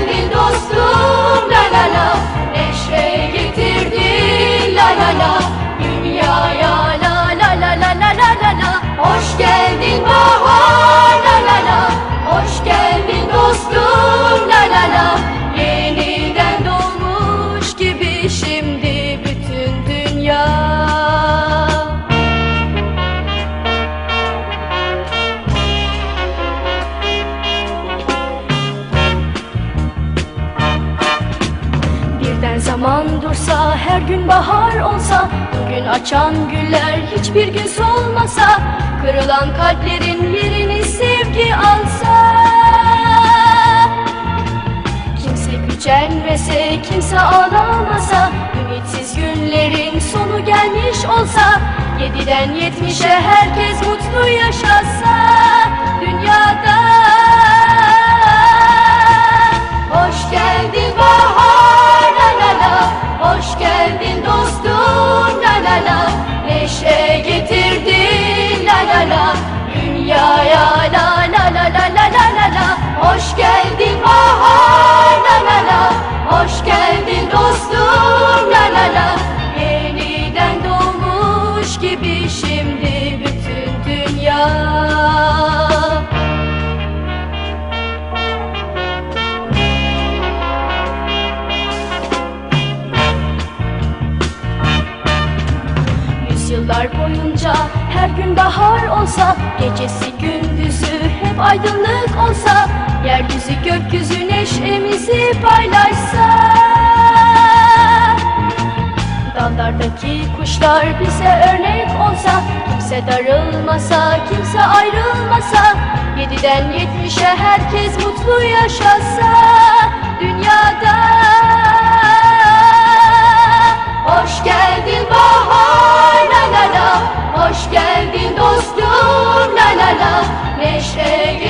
Senin dostun zaman dursa her gün bahar olsa Bugün açan güller hiçbir gün solmasa Kırılan kalplerin yerini sevgi alsa. Kimse gücenmese, kimse ağlamasa Ümitsiz günlerin sonu gelmiş olsa Yediden yetmişe herkes mutlu yaşasa Dünyada gibi şimdi bütün dünya. Yüzyıllar boyunca her gün bahar olsa Gecesi gündüzü hep aydınlık olsa Uçuştaki kuşlar bize örnek olsa Kimse darılmasa, kimse ayrılmasa Yediden yetmişe herkes mutlu yaşasa. Dünyada Hoş geldin bahar la la la. Hoş geldin dostum la la la. Neşe